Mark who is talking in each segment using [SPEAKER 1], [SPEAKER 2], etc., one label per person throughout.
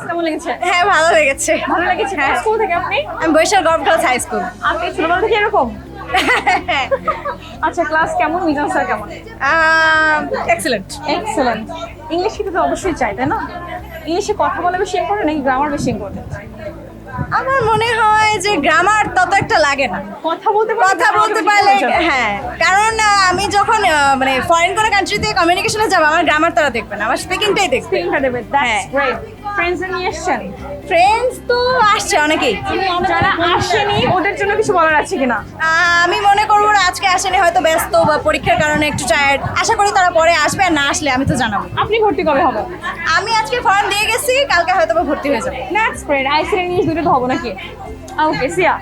[SPEAKER 1] Class কেমন লেগেছে?
[SPEAKER 2] হ্যাঁ ভালো লেগেছে।
[SPEAKER 1] ভালো লেগেছে?
[SPEAKER 2] হ্যাঁ।
[SPEAKER 1] স্কুল থেকে আপনি?
[SPEAKER 2] আমি Baishakh gov girls high school.
[SPEAKER 1] আপনি ছোটবেলা থেকে এরকম? আচ্ছা ক্লাস কেমন? মিজান স্যার কেমন?
[SPEAKER 2] এক্সেলেন্ট
[SPEAKER 1] এক্সেলেন্ট ইংলিশ শিখতে তো অবশ্যই চাই তাই না? ইংলিশে কথা বলা বেশি ইম্পর্টেন্ট নাকি গ্রামার বেশি ইম্পর্টেন্ট
[SPEAKER 2] আমার মনে হয় যে গ্রামার তত একটা লাগে না।
[SPEAKER 1] কথা বলতে
[SPEAKER 2] কথা বলতে পারলে হ্যাঁ কারণ যখন মানে ফরেন কোনো কান্ট্রিতে কমিউনিকেশনে যাব আমার গ্রামার তারা দেখবে না আমার স্পিকিংটাই দেখবে। হ্যাঁ।
[SPEAKER 1] ফ্রেন্ডস নিয়ে এসেছেন?
[SPEAKER 2] ফ্রেন্ডস তো আসছে অনেকেই।
[SPEAKER 1] যারা আসেনি ওদের জন্য কিছু বলার আছে কিনা?
[SPEAKER 2] আমি মনে করব আজকে আসেনি হয়তো ব্যস্ত বা পরীক্ষার কারণে একটু টায়ার্ড আশা করি তারা পরে আসবে আর না আসলে আমি তো জানাব।
[SPEAKER 1] আপনি ভর্তি কবে হবে
[SPEAKER 2] আমি আজকে ফর্ম দিয়ে গেছি কালকে বা ভর্তি হয়ে যাবে।
[SPEAKER 1] দ্যাটস গ্রেট আইসিএল ইংলিশ দুটো তো হব নাকি ওকে সিয়া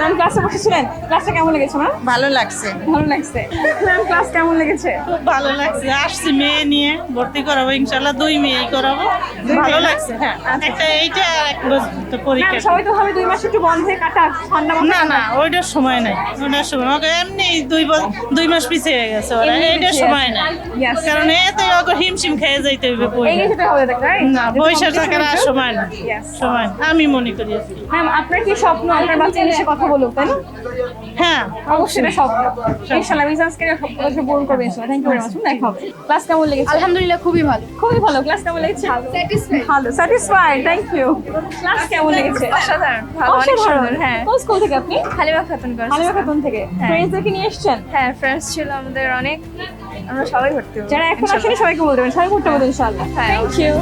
[SPEAKER 1] ম্যাম ক্লাসে বসেছিলেন? ক্লাসটা কেমন লেগেছে ম্যাম
[SPEAKER 3] ভালো লাগছে।
[SPEAKER 1] ভালো লাগছে। ম্যাম ক্লাস কেমন লেগেছে?
[SPEAKER 3] খুব ভালো লাগছে। আসছি মেয়ে নিয়ে ভর্তি করাবো ইনশাল্লাহ দুই মেয়েই করাবো। ভালো লাগছে হ্যাঁ। একটা এইটা এক বছর তো পরীক্ষা।
[SPEAKER 1] সবাই তো ভাবে দুই মাস একটু বন্ধে কাটা ঠান্ডা
[SPEAKER 3] না না ওইটার সময় নাই। ওইটার সময়। ওকে এমনি দুই দুই মাস পিছিয়ে হয়ে গেছে ওরা। এইটার সময়। নাই. কারণ এতে ওকে হিমশিম খেয়ে যাইতে
[SPEAKER 1] হবে
[SPEAKER 3] না পয়সা টাকার আর সময় না
[SPEAKER 1] Yes.
[SPEAKER 3] সময় আমি মনে করি।
[SPEAKER 1] ম্যাম আপনার কি স্বপ্ন? আপনার বাচ্চা কথা বলুক তাই না?
[SPEAKER 3] হ্যাঁ।
[SPEAKER 1] অবশ্যই এটা স্বপ্ন। ইনশাআল্লাহ মিজান্সকে স্বপ্ন পূরণ করবে ইনশাআল্লাহ থ্যাংক ইউ ভেরি মাচ দেখা হবে ক্লাস কেমন লেগেছে?
[SPEAKER 2] আলহামদুলিল্লাহ খুবই ভালো।
[SPEAKER 1] খুবই ভালো। ক্লাস কেমন লেগেছে? ভালো। স্যাটিসফাইড থ্যাংক ইউ ক্লাস কেমন লেগেছে?
[SPEAKER 2] অসাধারণ। ভালো অনেক সুন্দর হ্যাঁ।
[SPEAKER 1] কোন স্কুল থেকে আপনি?
[SPEAKER 2] হালিমা খাতুন
[SPEAKER 1] আলিমা খাতুন থেকে। ফ্রেন্ডসদেরকে নিয়ে এসেছেন?
[SPEAKER 2] হ্যাঁ ফ্রেন্ডস ছিল আমাদের অনেক। আমরা সবাই হব
[SPEAKER 1] যারা এখন আসলে সবাইকে বলতে পারেন সবাই করতে বলবেন ইনশাআল্লাহ
[SPEAKER 2] হ্যাঁ,
[SPEAKER 1] থ্যাংক ইউ